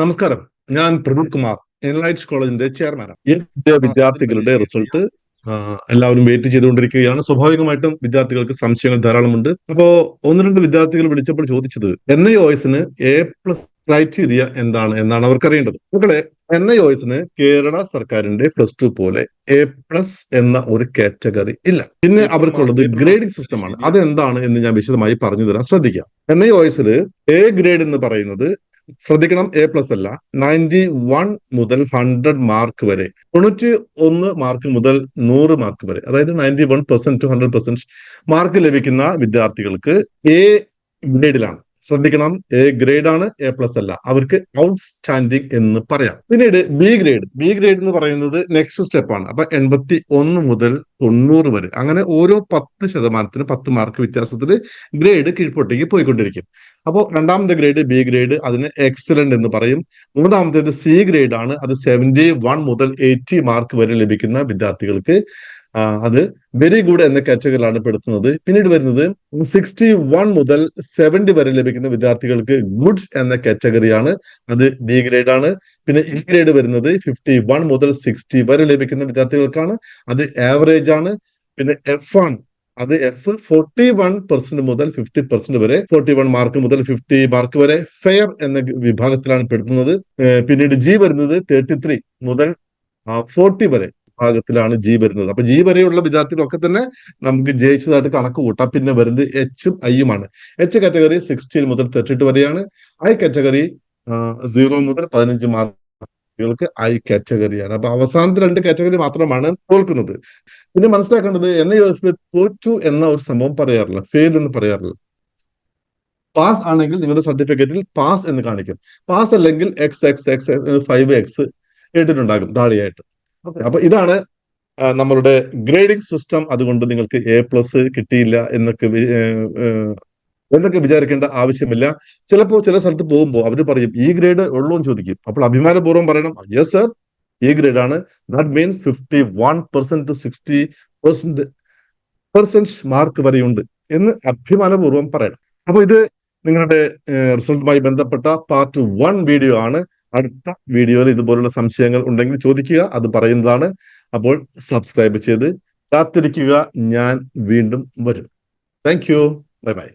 നമസ്കാരം. ഞാൻ പ്രദീപ് കുമാർ എൻലൈറ്റ്സ് കോളേജിന്റെ ചെയർമാനാണ് വിദ്യാർത്ഥികളുടെ റിസൾട്ട് എല്ലാവരും വെയിറ്റ് ചെയ്തുകൊണ്ടിരിക്കുകയാണ്. സ്വാഭാവികമായിട്ടും വിദ്യാർത്ഥികൾക്ക് സംശയങ്ങൾ ധാരാളമുണ്ട്. അപ്പോ ഒന്ന് രണ്ട് വിദ്യാർത്ഥികൾ വിളിച്ചപ്പോൾ ചോദിച്ചത് എൻ ഐ ഒ എസിന് എ പ്ലസ് ക്രൈറ്റീരിയ എന്താണ് എന്നാണ് അവർക്ക് അറിയേണ്ടത് മക്കളെ എൻ ഐ ഒ എസിന് കേരള സർക്കാരിന്റെ പ്ലസ് ടു പോലെ എ പ്ലസ് എന്ന ഒരു കാറ്റഗറി ഇല്ല. പിന്നെ അവർക്കുള്ളത് ഗ്രേഡിംഗ് സിസ്റ്റമാണ് അതെന്താണ് എന്ന് ഞാൻ വിശദമായി പറഞ്ഞു തരാൻ ശ്രദ്ധിക്കാം. എൻ ഐ ഒ എസിൽ എ ഗ്രേഡ് എന്ന് പറയുന്നത് ശ്രദ്ധിക്കണം എ പ്ലസ് അല്ല. നയന്റി വൺ മുതൽ ഹൺഡ്രഡ് മാർക്ക് വരെ. തൊണ്ണൂറ്റി ഒന്ന് മാർക്ക് മുതൽ നൂറ് മാർക്ക് വരെ. അതായത് ninety one percent to hundred percent mark ലഭിക്കുന്ന വിദ്യാർത്ഥികൾക്ക് എ ഗ്രേഡിലാണ് ശ്രദ്ധിക്കണം. എ ഗ്രേഡ് ആണ് എ പ്ലസ് അല്ല. അവർക്ക് ഔട്ട്സ്റ്റാൻഡിംഗ് എന്ന് പറയാം. പിന്നീട് ബി ഗ്രേഡ് ബി ഗ്രേഡ് എന്ന് പറയുന്നത് നെക്സ്റ്റ് സ്റ്റെപ്പ് ആണ്. അപ്പൊ എൺപത്തി ഒന്ന് മുതൽ തൊണ്ണൂറ് വരെ. അങ്ങനെ ഓരോ പത്ത് ശതമാനത്തിന് പത്ത് മാർക്ക് വ്യത്യാസത്തിൽ ഗ്രേഡ് കീഴ്പോട്ടേക്ക് പോയിക്കൊണ്ടിരിക്കും. അപ്പോൾ രണ്ടാമത്തെ ഗ്രേഡ് ബി ഗ്രേഡ് അതിന് എക്സലന്റ് എന്ന് പറയും. മൂന്നാമത്തേത് സി ഗ്രേഡ് ആണ്. അത് സെവന്റി വൺ മുതൽ എയ്റ്റി മാർക്ക് വരെ ലഭിക്കുന്ന വിദ്യാർത്ഥികൾക്ക് അത് വെരി ഗുഡ് എന്ന കാറ്റഗറിയിലാണ് പെടുത്തുന്നത്. പിന്നീട് വരുന്നത് സിക്സ്റ്റി വൺ മുതൽ സെവന്റി വരെ ലഭിക്കുന്ന വിദ്യാർത്ഥികൾക്ക് ഗുഡ് എന്ന കാറ്റഗറിയാണ് അത് ബി ഗ്രേഡ് ആണ്. പിന്നെ ഇ ഗ്രേഡ് വരുന്നത് ഫിഫ്റ്റി വൺ മുതൽ സിക്സ്റ്റി വരെ ലഭിക്കുന്ന വിദ്യാർത്ഥികൾക്കാണ്. അത് ആവറേജ് ആണ്. പിന്നെ എഫ് ആണ് അത് എഫ് ഫോർട്ടി വൺ പെർസെന്റ് മുതൽ ഫിഫ്റ്റി പെർസെന്റ് വരെ ഫോർട്ടി വൺ മാർക്ക് മുതൽ ഫിഫ്റ്റി മാർക്ക് വരെ ഫെയർ എന്ന വിഭാഗത്തിലാണ് പെടുത്തുന്നത്. പിന്നീട് ജി വരുന്നത് തേർട്ടി ത്രീ മുതൽ ഫോർട്ടി വരെ. ഭാഗത്തിലാണ് ജി വരുന്നത്. അപ്പൊ ജി വരെയുള്ള വിദ്യാർത്ഥികളൊക്കെ തന്നെ നമുക്ക് ജയിച്ചതായിട്ട് കണക്ക് കൂട്ടാം. പിന്നെ വരുന്നത് എച്ചും ഐയുമാണ് എച്ച് കാറ്റഗറി സിക്സ്റ്റീൻ മുതൽ തേർട്ടി ടു വരെയാണ് ഐ കാറ്റഗറി സീറോ മുതൽ പതിനഞ്ച് മാർക്കുകൾക്ക് ഐ കാറ്റഗറിയാണ് അപ്പൊ അവസാനത്തെ രണ്ട് കാറ്റഗറി മാത്രമാണ് തോൽക്കുന്നത്. പിന്നെ മനസ്സിലാക്കേണ്ടത് എൻ ഐ തോറ്റു എന്ന ഒരു സംഭവം പറയാറില്ല. ഫെയിൽ എന്ന് പറയാറില്ല. പാസ് ആണെങ്കിൽ നിങ്ങളുടെ സർട്ടിഫിക്കറ്റിൽ പാസ് എന്ന് കാണിക്കും. പാസ് അല്ലെങ്കിൽ X X X five X ഇട്ടിട്ടുണ്ടാകും. താഴെയായിട്ട്. അപ്പൊ ഇതാണ് നമ്മളുടെ ഗ്രേഡിംഗ് സിസ്റ്റം അതുകൊണ്ട് നിങ്ങൾക്ക് എ പ്ലസ് കിട്ടിയില്ല എന്നൊക്കെ എന്നൊക്കെ വിചാരിക്കേണ്ട ആവശ്യമില്ല. ചിലപ്പോൾ ചില സ്ഥലത്ത് പോകുമ്പോൾ അവർ പറയും ഈ ഗ്രേഡ് ഉള്ളൂ എന്ന് ചോദിക്കും. അപ്പോൾ അഭിമാനപൂർവം പറയണം യെസ് സർ ഈ ഗ്രേഡ് ആണ്. That means fifty one percent to sixty percent percent mark വരെയുണ്ട് എന്ന് അഭിമാനപൂർവം പറയണം. അപ്പോൾ ഇത് നിങ്ങളുടെ റിസൾട്ടുമായി ബന്ധപ്പെട്ട പാർട്ട് വൺ വീഡിയോ ആണ്. അടുത്ത വീഡിയോയിൽ ഇതുപോലുള്ള സംശയങ്ങൾ ഉണ്ടെങ്കിൽ ചോദിക്കുക അത് പറയുന്നതാണ്. അപ്പോൾ സബ്സ്ക്രൈബ് ചെയ്ത് കാത്തിരിക്കുക. ഞാൻ വീണ്ടും വരും. Thank you bye bye